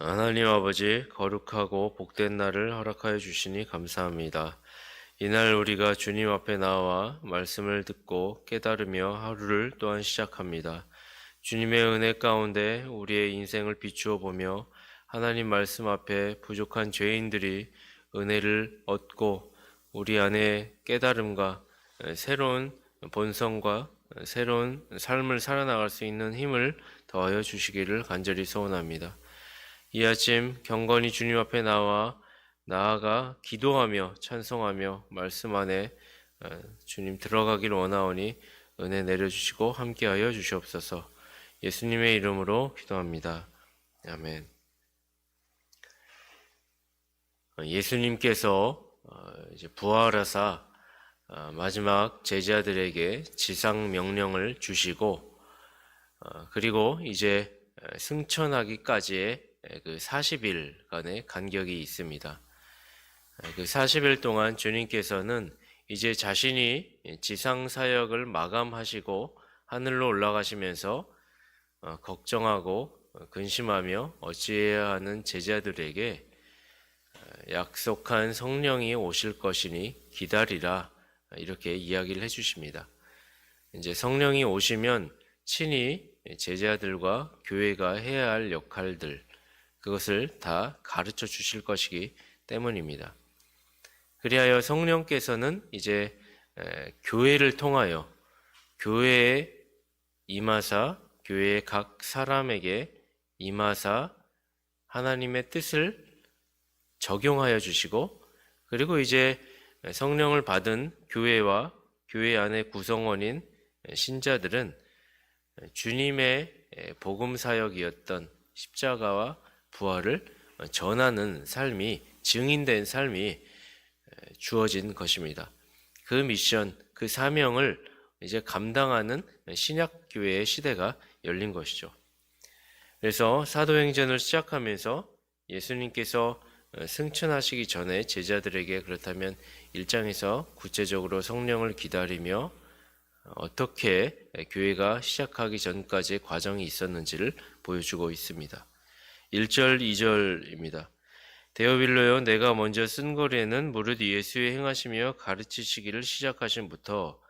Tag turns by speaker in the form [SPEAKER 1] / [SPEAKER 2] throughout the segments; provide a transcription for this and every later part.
[SPEAKER 1] 하나님 아버지 거룩하고 복된 날을 허락하여 주시니 감사합니다. 이날 우리가 주님 앞에 나와 말씀을 듣고 깨달으며 하루를 또한 시작합니다. 주님의 은혜 가운데 우리의 인생을 비추어 보며 하나님 말씀 앞에 부족한 죄인들이 은혜를 얻고 우리 안에 깨달음과 새로운 본성과 새로운 삶을 살아나갈 수 있는 힘을 더하여 주시기를 간절히 소원합니다. 이 아침 경건히 주님 앞에 나와 나아가 기도하며 찬송하며 말씀 안에 어, 주님 들어가길 원하오니 은혜 내려주시고 함께하여 주시옵소서. 예수님의 이름으로 기도합니다. 아멘. 어, 예수님께서 어, 이제 부활하사 어, 마지막 제자들에게 지상 명령을 주시고 어, 그리고 이제 에, 승천하기까지의 에, 그 40일간의 간격이 있습니다. 에, 그 40일 동안 주님께서는 이제 자신이 지상 사역을 마감하시고 하늘로 올라가시면서 어, 걱정하고 어, 근심하며 어찌해야 하는 제자들에게 어, 약속한 성령이 오실 것이니 기다리라 이렇게 이야기를 해주십니다. 이제 성령이 오시면 친히 제자들과 교회가 해야 할 역할들 그것을 다 가르쳐 주실 것이기 때문입니다. 그리하여 성령께서는 이제 에, 교회를 통하여 교회에 임하사 교회의 각 사람에게 임하사 하나님의 뜻을 적용하여 주시고 그리고 이제 성령을 받은 교회와 교회 안의 구성원인 신자들은 주님의 복음 사역이었던 십자가와 부활을 전하는 삶이 증인된 삶이 주어진 것입니다. 그 미션, 그 사명을 이제 감당하는 신약 교회의 시대가 열린 것이죠. 그래서 사도행전을 시작하면서 예수님께서 승천하시기 전에 제자들에게 그렇다면 1장에서 구체적으로 성령을 기다리며 어떻게 교회가 시작하기 전까지의 과정이 있었는지를 보여주고 있습니다. 1절, 2절입니다. 데오빌로여 내가 먼저 쓴 거리에는 무릇 예수의 행하시며 가르치시기를 시작하신부터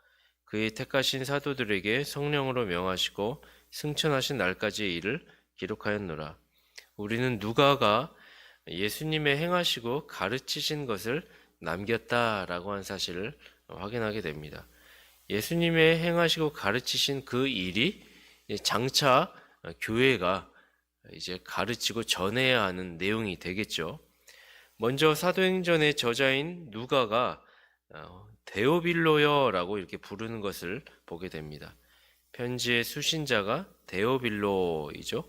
[SPEAKER 1] 그의 택하신 사도들에게 성령으로 명하시고 승천하신 날까지의 일을 기록하였노라. 우리는 누가가 예수님의 행하시고 가르치신 것을 남겼다라고 한 사실을 확인하게 됩니다. 예수님의 행하시고 가르치신 그 일이 장차 교회가 이제 가르치고 전해야 하는 내용이 되겠죠. 먼저 사도행전의 저자인 누가가 어, 데오빌로여라고 이렇게 부르는 것을 보게 됩니다. 편지의 수신자가 데오빌로이죠.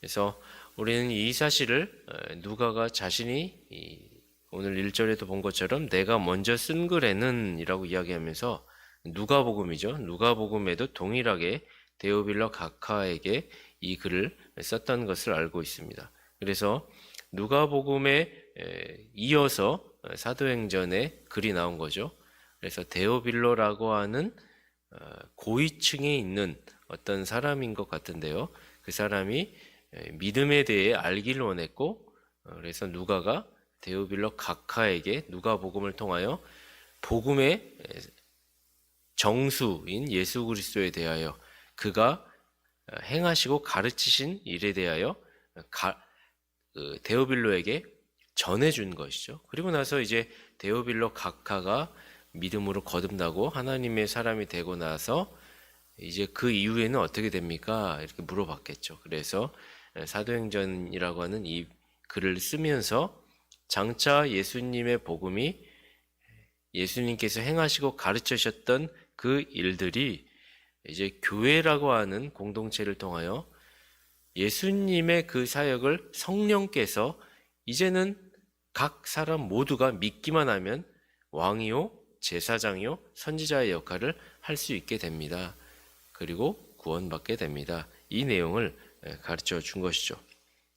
[SPEAKER 1] 그래서 우리는 이 사실을 어, 누가가 자신이 오늘 1절에도 본 것처럼 내가 먼저 쓴 글에는 이라고 이야기하면서 누가복음이죠. 누가복음에도 동일하게 데오빌로 각하에게 이 글을 썼던 것을 알고 있습니다. 그래서 누가복음에 이어서 사도행전에 글이 나온 거죠. 그래서 데오빌로라고 하는 어, 고위층에 있는 어떤 사람인 것 같은데요. 그 사람이 믿음에 대해 알기를 원했고, 어, 그래서 누가가 데오빌로 각하에게 누가복음을 통하여 복음의 정수인 예수 그리스도에 대하여 그가 어, 행하시고 가르치신 일에 대하여 가, 그 데오빌로에게 전해준 것이죠. 그리고 나서 이제 데오빌로 각하가 믿음으로 거듭나고 하나님의 사람이 되고 나서 이제 그 이후에는 어떻게 됩니까? 이렇게 물어봤겠죠. 그래서 사도행전이라고 하는 이 글을 쓰면서 장차 예수님의 복음이 예수님께서 행하시고 가르치셨던 그 일들이 이제 교회라고 하는 공동체를 통하여 예수님의 그 사역을 성령께서 이제는 각 사람 모두가 믿기만 하면 왕이요, 제사장이요, 선지자의 역할을 할 수 있게 됩니다. 그리고 구원받게 됩니다. 이 내용을 가르쳐 준 것이죠.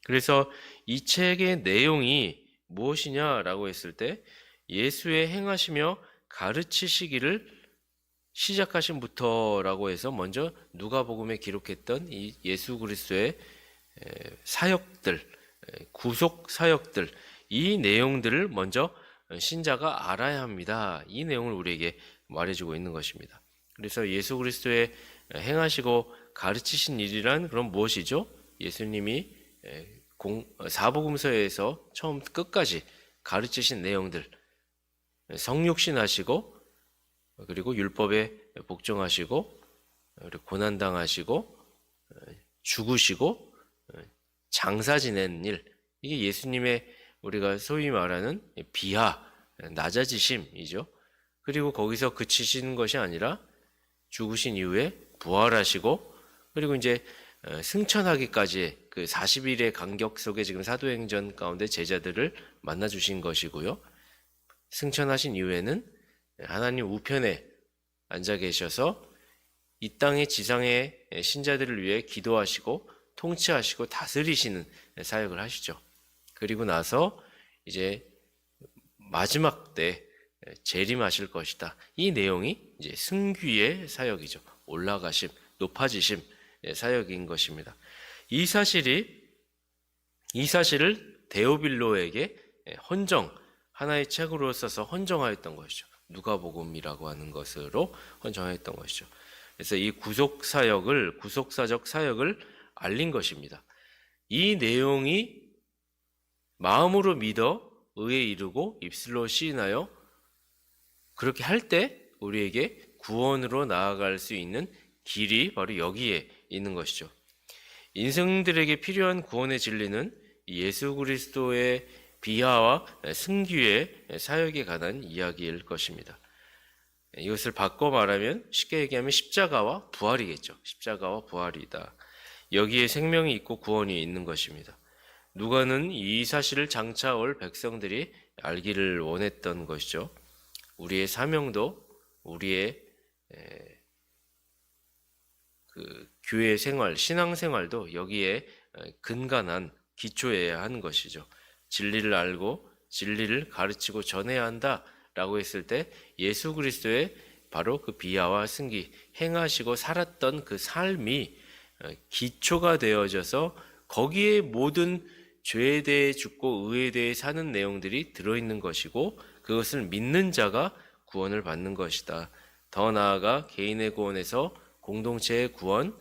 [SPEAKER 1] 그래서 이 책의 내용이 무엇이냐라고 했을 때 예수의 행하시며 가르치시기를 시작하신부터라고 해서 먼저 누가복음에 기록했던 이 예수 그리스도의 사역들 구속 사역들 이 내용들을 먼저 신자가 알아야 합니다. 이 내용을 우리에게 말해주고 있는 것입니다. 그래서 예수 그리스도의 행하시고 가르치신 일이란 그럼 무엇이죠? 예수님이 공, 사복음서에서 처음 끝까지 가르치신 내용들 성육신하시고 그리고 율법에 복종하시고 고난 당하시고 죽으시고 장사 지내는 일 이게 예수님의 우리가 소위 말하는 비하 낮아지심이죠. 그리고 거기서 그치시는 것이 아니라 죽으신 이후에 부활하시고 그리고 이제 승천하기까지의 그 40일의 간격 속에 지금 사도행전 가운데 제자들을 만나 주신 것이고요. 승천하신 이후에는 하나님 우편에 앉아 계셔서 이 땅의 지상의 신자들을 위해 기도하시고 통치하시고 다스리시는 사역을 하시죠. 그리고 나서 이제 마지막 때 재림하실 것이다. 이 내용이 이제 승귀의 사역이죠. 올라가심, 높아지심 사역인 것입니다. 이 사실이 이 사실을 데오빌로에게 헌정 하나의 책으로 써서 헌정하였던 것이죠. 누가복음이라고 하는 것으로 헌정하였던 것이죠. 그래서 이 구속 사역을 구속사적 사역을 알린 것입니다. 이 내용이 마음으로 믿어 의에 이르고 입술로 시인하여 그렇게 할 때 우리에게 구원으로 나아갈 수 있는 길이 바로 여기에 있는 것이죠. 인생들에게 필요한 구원의 진리는 예수 그리스도의 비하와 승귀의 사역에 관한 이야기일 것입니다. 이것을 바꿔 말하면 쉽게 얘기하면 십자가와 부활이겠죠. 십자가와 부활이다. 여기에 생명이 있고 구원이 있는 것입니다. 누가는 이 사실을 장차 올 백성들이 알기를 원했던 것이죠. 우리의 사명도 우리의 그 교회 생활, 신앙 생활도 여기에 근간한 기초해야 것이죠. 진리를 알고 진리를 가르치고 전해야 한다라고 했을 때 예수 그리스도의 바로 그 비하와 승기 행하시고 살았던 그 삶이 기초가 되어져서 거기에 모든 죄에 대해 죽고 의에 대해 사는 내용들이 들어있는 것이고 그것을 믿는 자가 구원을 받는 것이다. 더 나아가 개인의 구원에서 공동체의 구원,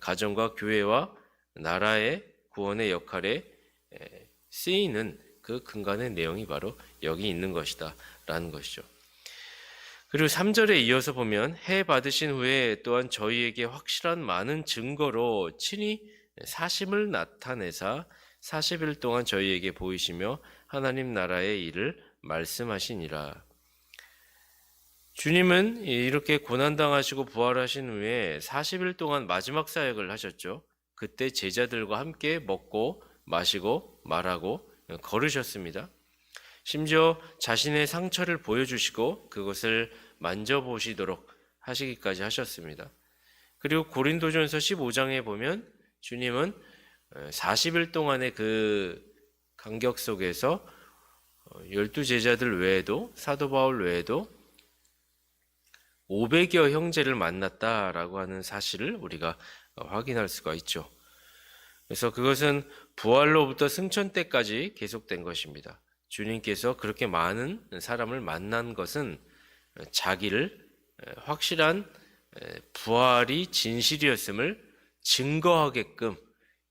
[SPEAKER 1] 가정과 교회와 나라의 구원의 역할에 쓰이는 그 근간의 내용이 바로 여기 있는 것이다. 라는 것이죠. 그리고 3절에 이어서 보면 해 받으신 후에 또한 저희에게 확실한 많은 증거로 친히 사심을 나타내사 40일 동안 저희에게 보이시며 하나님 나라의 일을 말씀하시니라. 주님은 이렇게 고난당하시고 부활하신 후에 40일 동안 마지막 사역을 하셨죠. 그때 제자들과 함께 먹고 마시고 말하고 걸으셨습니다. 심지어 자신의 상처를 보여주시고 그것을 만져보시도록 하시기까지 하셨습니다. 그리고 고린도전서 15장에 보면 주님은 40일 동안의 그 간격 속에서 열두 제자들 외에도 사도 바울 외에도 500여 형제를 만났다라고 하는 사실을 우리가 확인할 수가 있죠. 그래서 그것은 부활로부터 승천 때까지 계속된 것입니다. 주님께서 그렇게 많은 사람을 만난 것은 자기를 확실한 부활이 진실이었음을 증거하게끔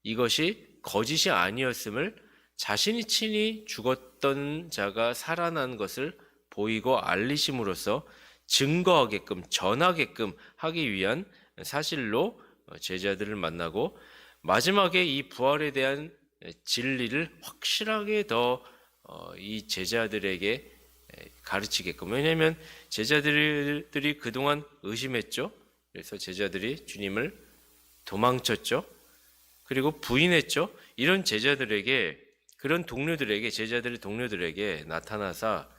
[SPEAKER 1] 이것이 거짓이 아니었음을 자신이 친히 죽었던 자가 살아난 것을 보이고 알리심으로써 증거하게끔 전하게끔 하기 위한 사실로 제자들을 만나고 마지막에 이 부활에 대한 진리를 확실하게 더 이 제자들에게 가르치게끔 왜냐하면 제자들이 그동안 의심했죠. 그래서 제자들이 주님을 도망쳤죠. 그리고 부인했죠. 이런 제자들에게 그런 동료들에게 제자들의 동료들에게 나타나사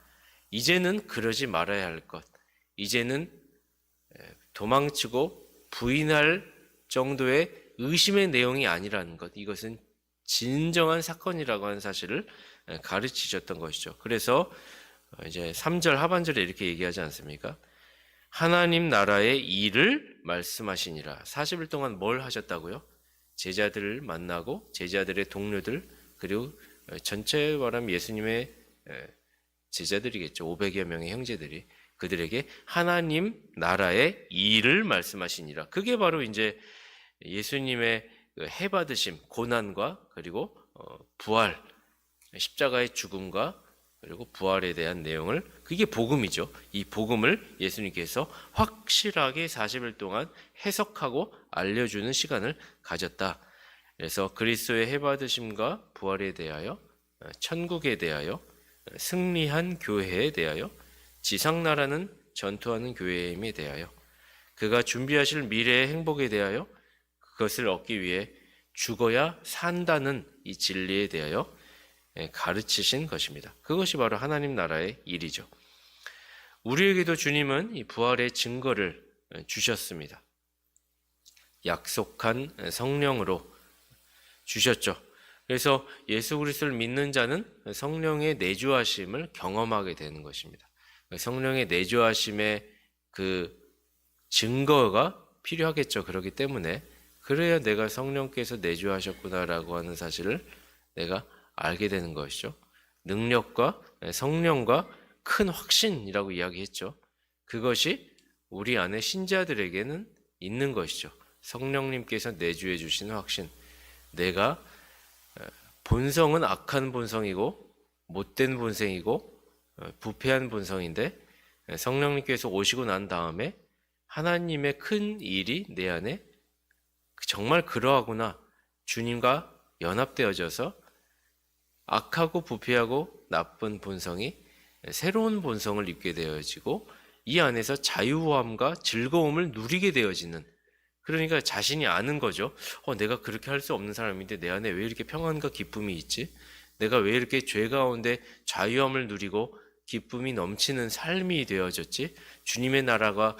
[SPEAKER 1] 이제는 그러지 말아야 할 것. 이제는 도망치고 부인할 정도의 의심의 내용이 아니라는 것. 이것은 진정한 사건이라고 하는 사실을 가르치셨던 것이죠. 그래서 이제 3절 하반절에 이렇게 얘기하지 않습니까? 하나님 나라의 일을 말씀하시니라. 40일 동안 뭘 하셨다고요? 제자들을 만나고 제자들의 동료들 그리고 어, 전체 말하면 예수님의 에, 제자들이겠죠. 500여 명의 형제들이 그들에게 하나님 나라의 일을 말씀하시니라. 그게 바로 이제 예수님의 그 해받으심, 고난과 그리고 어, 부활, 십자가의 죽음과 그리고 부활에 대한 내용을 그게 복음이죠. 이 복음을 예수님께서 확실하게 40일 동안 해석하고 알려주는 시간을 가졌다. 그래서 그리스도의 해받으심과 부활에 대하여 어, 천국에 대하여 어, 승리한 교회에 대하여 지상나라는 전투하는 교회임에 대하여 그가 준비하실 미래의 행복에 대하여 그것을 얻기 위해 죽어야 산다는 이 진리에 대하여 예, 가르치신 것입니다. 그것이 바로 하나님 나라의 일이죠. 우리에게도 주님은 이 부활의 증거를 예, 주셨습니다. 약속한 성령으로 주셨죠. 그래서 예수 그리스도를 믿는 자는 성령의 내주하심을 경험하게 되는 것입니다. 성령의 내주하심의 그 증거가 필요하겠죠. 그렇기 때문에 그래야 내가 성령께서 내주하셨구나라고 하는 사실을 내가 알게 되는 것이죠. 능력과 성령과 큰 확신이라고 이야기했죠. 그것이 우리 안에 신자들에게는 있는 것이죠. 성령님께서 내주해 주신 확신. 내가 어, 본성은 악한 본성이고 못된 본성이고 어, 부패한 본성인데 성령님께서 오시고 난 다음에 하나님의 큰 일이 내 안에 정말 그러하구나. 주님과 연합되어져서 악하고 부패하고 나쁜 본성이 새로운 본성을 입게 되어지고 이 안에서 자유함과 즐거움을 누리게 되어지는 그러니까 자신이 아는 거죠. 어, 내가 그렇게 할 수 없는 사람인데 내 안에 왜 이렇게 평안과 기쁨이 있지? 내가 왜 이렇게 죄 가운데 자유함을 누리고 기쁨이 넘치는 삶이 되어졌지? 주님의 나라가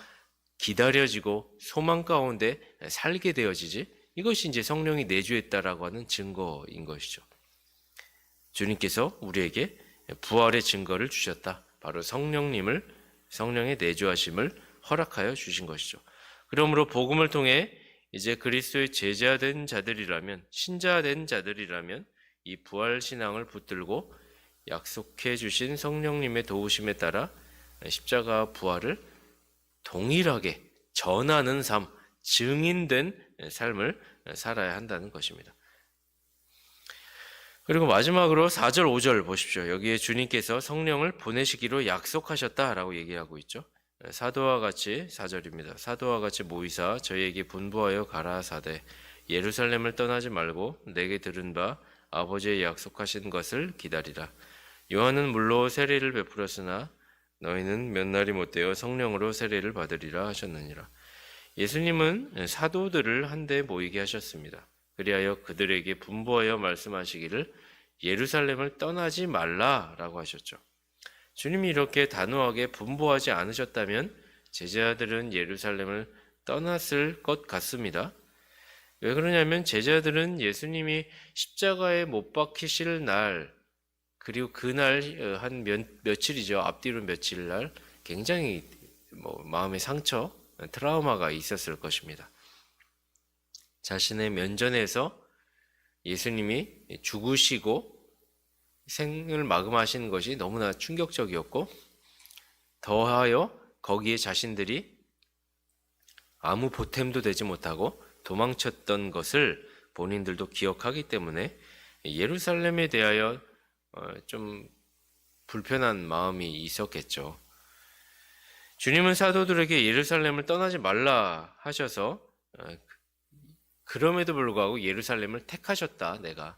[SPEAKER 1] 기다려지고 소망 가운데 살게 되어지지? 이것이 이제 성령이 내주했다라고 하는 증거인 것이죠. 주님께서 우리에게 부활의 증거를 주셨다. 바로 성령님을 성령의 내주하심을 허락하여 주신 것이죠. 그러므로 복음을 통해 이제 그리스도의 제자된 자들이라면 신자된 자들이라면 이 부활 신앙을 붙들고 약속해 주신 성령님의 도우심에 따라 십자가 부활을 동일하게 전하는 삶, 증인된 삶을 살아야 한다는 것입니다. 그리고 마지막으로 4절, 5절 보십시오. 여기에 주님께서 성령을 보내시기로 약속하셨다라고 얘기하고 있죠. 사도와 같이 4절입니다. 사도와 같이 모이사 저희에게 분부하여 가라사대 예루살렘을 떠나지 말고 내게 들은 바 아버지의 약속하신 것을 기다리라. 요한은 물로 세례를 베풀었으나 너희는 몇 날이 못되어 성령으로 세례를 받으리라 하셨느니라. 예수님은 사도들을 한데 모이게 하셨습니다. 그리하여 그들에게 분부하여 말씀하시기를 예루살렘을 떠나지 말라라고 하셨죠. 주님이 이렇게 단호하게 분부하지 않으셨다면 제자들은 예루살렘을 떠났을 것 같습니다. 왜 그러냐면 제자들은 예수님이 십자가에 못 박히실 날 그리고 그날 어, 한 몇, 며칠이죠. 앞뒤로 며칠 날 굉장히 뭐 마음의 상처, 트라우마가 있었을 것입니다. 자신의 면전에서 예수님이 죽으시고 생을 마감하시는 것이 너무나 충격적이었고 더하여 거기에 자신들이 아무 보탬도 되지 못하고 도망쳤던 것을 본인들도 기억하기 때문에 예루살렘에 대하여 어, 좀 불편한 마음이 있었겠죠. 주님은 사도들에게 예루살렘을 떠나지 말라 하셔서 어, 그럼에도 불구하고 예루살렘을 택하셨다. 내가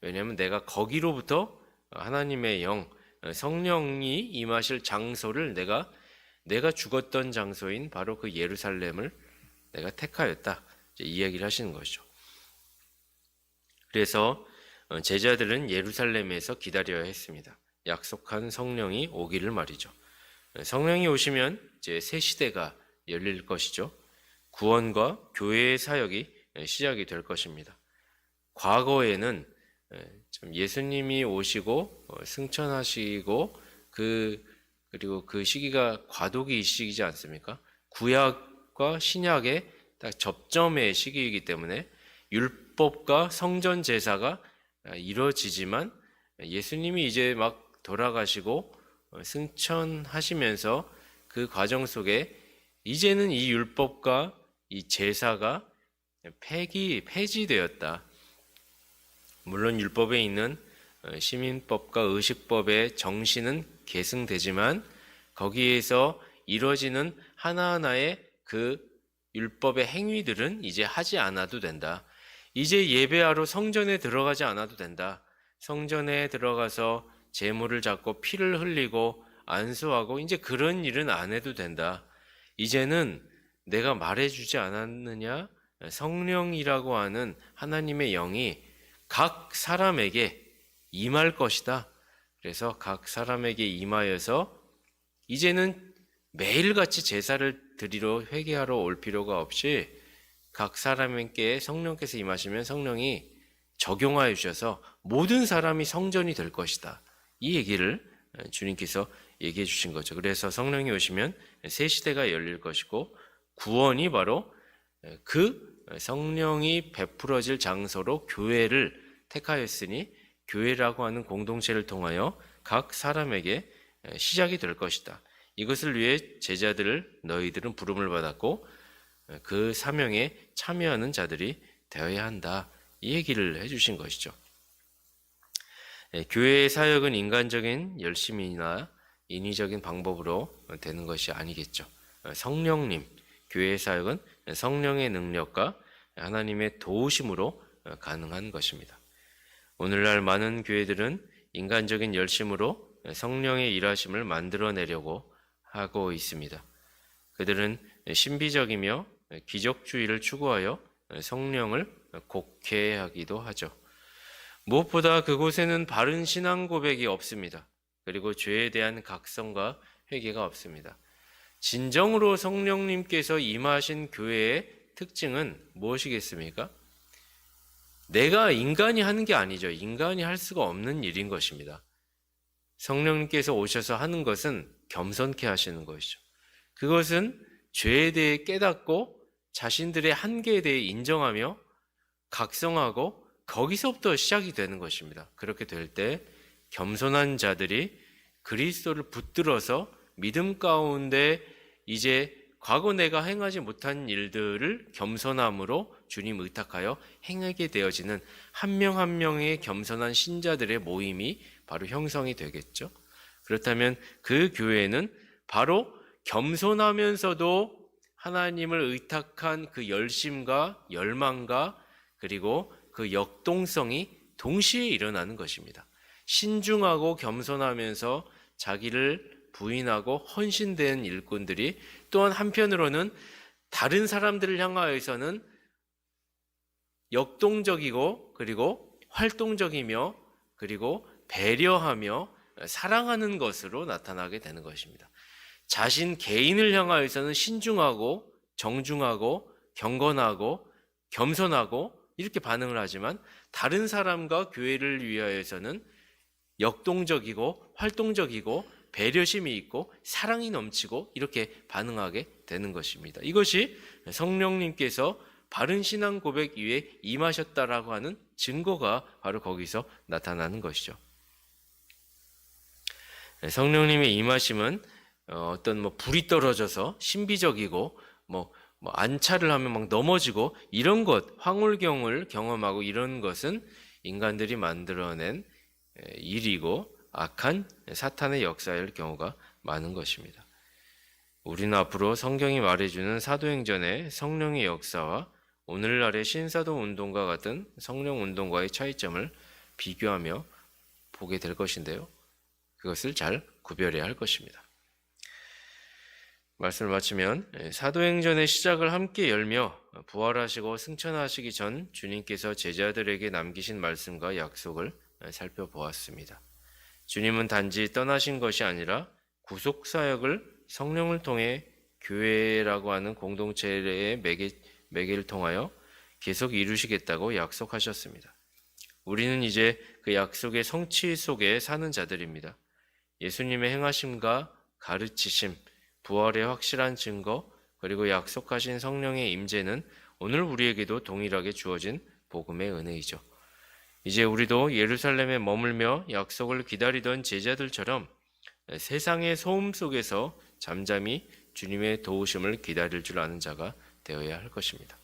[SPEAKER 1] 왜냐하면 내가 거기로부터 하나님의 영 성령이 임하실 장소를 내가 내가 죽었던 장소인 바로 그 예루살렘을 내가 택하였다. 이야기를 하시는 것이죠. 그래서 어, 제자들은 예루살렘에서 기다려야 했습니다. 약속한 성령이 오기를 말이죠. 성령이 오시면 이제 새 시대가 열릴 것이죠. 구원과 교회의 사역이 시작이 될 것입니다. 과거에는 예수님이 오시고 어, 승천하시고 그 그리고 그 시기가 과도기 시기지 않습니까? 구약과 신약의 딱 접점의 시기이기 때문에 율법과 성전 제사가 아, 이뤄지지만 예수님이 이제 막 돌아가시고 어, 승천하시면서 그 과정 속에 이제는 이 율법과 이 제사가 폐기 폐지되었다. 물론 율법에 있는 어, 시민법과 의식법의 정신은 계승되지만 거기에서 이루어지는 하나하나의 그 율법의 행위들은 이제 하지 않아도 된다. 이제 예배하러 성전에 들어가지 않아도 된다. 성전에 들어가서 제물을 잡고 피를 흘리고 안수하고 이제 그런 일은 안 해도 된다. 이제는 내가 말해주지 않았느냐? 성령이라고 하는 하나님의 영이 각 사람에게 임할 것이다. 그래서 각 사람에게 임하여서 이제는 매일같이 제사를 드리러 회개하러 올 필요가 없이 각 사람에게 성령께서 임하시면 성령이 적용하여 주셔서 모든 사람이 성전이 될 것이다. 이 얘기를 주님께서 얘기해 주신 거죠. 그래서 성령이 오시면 새 시대가 열릴 것이고 구원이 바로 그 성령이 베풀어질 장소로 교회를 택하였으니 교회라고 하는 공동체를 통하여 각 사람에게 시작이 될 것이다. 이것을 위해 제자들을 너희들은 부름을 받았고 그 사명에 참여하는 자들이 되어야 한다. 이 얘기를 해주신 것이죠. 예, 교회의 사역은 인간적인 열심이나 인위적인 방법으로 되는 것이 아니겠죠. 성령님, 교회의 사역은 성령의 능력과 하나님의 도우심으로 가능한 것입니다. 오늘날 많은 교회들은 인간적인 열심으로 성령의 일하심을 만들어내려고 하고 있습니다. 그들은 신비적이며 기적주의를 추구하여 성령을 곡해하기도 하죠. 무엇보다 그곳에는 바른 신앙 고백이 없습니다. 그리고 죄에 대한 각성과 회개가 없습니다. 진정으로 성령님께서 임하신 교회의 특징은 무엇이겠습니까? 내가 인간이 하는 게 아니죠. 인간이 할 수가 없는 일인 것입니다. 성령님께서 오셔서 하는 것은 겸손케 하시는 것이죠. 그것은 죄에 대해 깨닫고 자신들의 한계에 대해 인정하며 각성하고 거기서부터 시작이 되는 것입니다. 그렇게 될 때 겸손한 자들이 그리스도를 붙들어서 믿음 가운데 이제 과거 내가 행하지 못한 일들을 겸손함으로 주님 의탁하여 행하게 되어지는 한 명 한 명의 겸손한 신자들의 모임이 바로 형성이 되겠죠. 그렇다면 그 교회는 바로 겸손하면서도 하나님을 의탁한 그 열심과 열망과 그리고 그 역동성이 동시에 일어나는 것입니다. 신중하고 겸손하면서 자기를 부인하고 헌신된 일꾼들이 또한 한편으로는 다른 사람들을 향하여서는 역동적이고 그리고 활동적이며 그리고 배려하며 사랑하는 것으로 나타나게 되는 것입니다. 자신 개인을 향하여서는 신중하고 정중하고 경건하고 겸손하고 이렇게 반응을 하지만 다른 사람과 교회를 위하여서는 역동적이고 활동적이고 배려심이 있고 사랑이 넘치고 이렇게 반응하게 되는 것입니다. 이것이 성령님께서 바른 신앙 고백 위에 임하셨다라고 하는 증거가 바로 거기서 나타나는 것이죠. 성령님의 임하심은 어, 어떤 뭐 불이 떨어져서 신비적이고 뭐, 뭐 안차를 하면 막 넘어지고 이런 것, 황홀경을 경험하고 이런 것은 인간들이 만들어낸 일이고 악한 사탄의 역사일 경우가 많은 것입니다. 우리는 앞으로 성경이 말해주는 사도행전의 성령의 역사와 오늘날의 신사도 운동과 같은 성령 운동과의 차이점을 비교하며 보게 될 것인데요. 그것을 잘 구별해야 할 것입니다. 말씀을 마치면 예, 사도행전의 시작을 함께 열며 부활하시고 승천하시기 전 주님께서 제자들에게 남기신 말씀과 약속을 살펴보았습니다. 주님은 단지 떠나신 것이 아니라 구속 사역을 성령을 통해 교회라고 하는 공동체의 매개, 매개를 통하여 계속 이루시겠다고 약속하셨습니다. 우리는 이제 그 약속의 성취 속에 사는 자들입니다. 예수님의 행하심과 가르치심, 부활의 확실한 증거, 그리고 약속하신 성령의 임재는 오늘 우리에게도 동일하게 주어진 복음의 은혜이죠. 이제 우리도 예루살렘에 머물며 약속을 기다리던 제자들처럼 세상의 소음 속에서 잠잠히 주님의 도우심을 기다릴 줄 아는 자가 되어야 할 것입니다.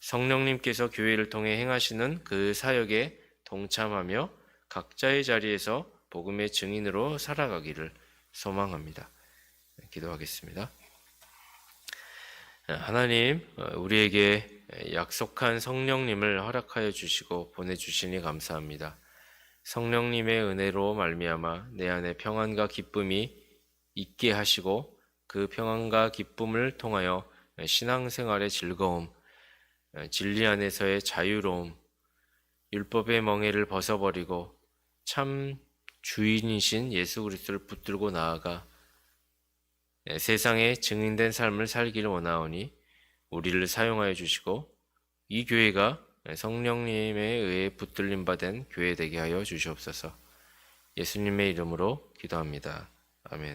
[SPEAKER 1] 성령님께서 교회를 통해 행하시는 그 사역에 동참하며 각자의 자리에서 복음의 증인으로 살아가기를 소망합니다. 기도하겠습니다. 하나님, 우리에게 약속한 성령님을 허락하여 주시고 보내주시니 감사합니다. 성령님의 은혜로 말미암아 내 안에 평안과 기쁨이 있게 하시고 그 평안과 기쁨을 통하여 신앙생활의 즐거움, 진리 안에서의 자유로움, 율법의 멍에를 벗어버리고 참 주인이신 예수 그리스도를 붙들고 나아가 세상에 증인된 삶을 살기를 원하오니 우리를 사용하여 주시고 이 교회가 성령님에 의해 붙들림 받은 교회 되게 하여 주시옵소서. 예수님의 이름으로 기도합니다. 아멘.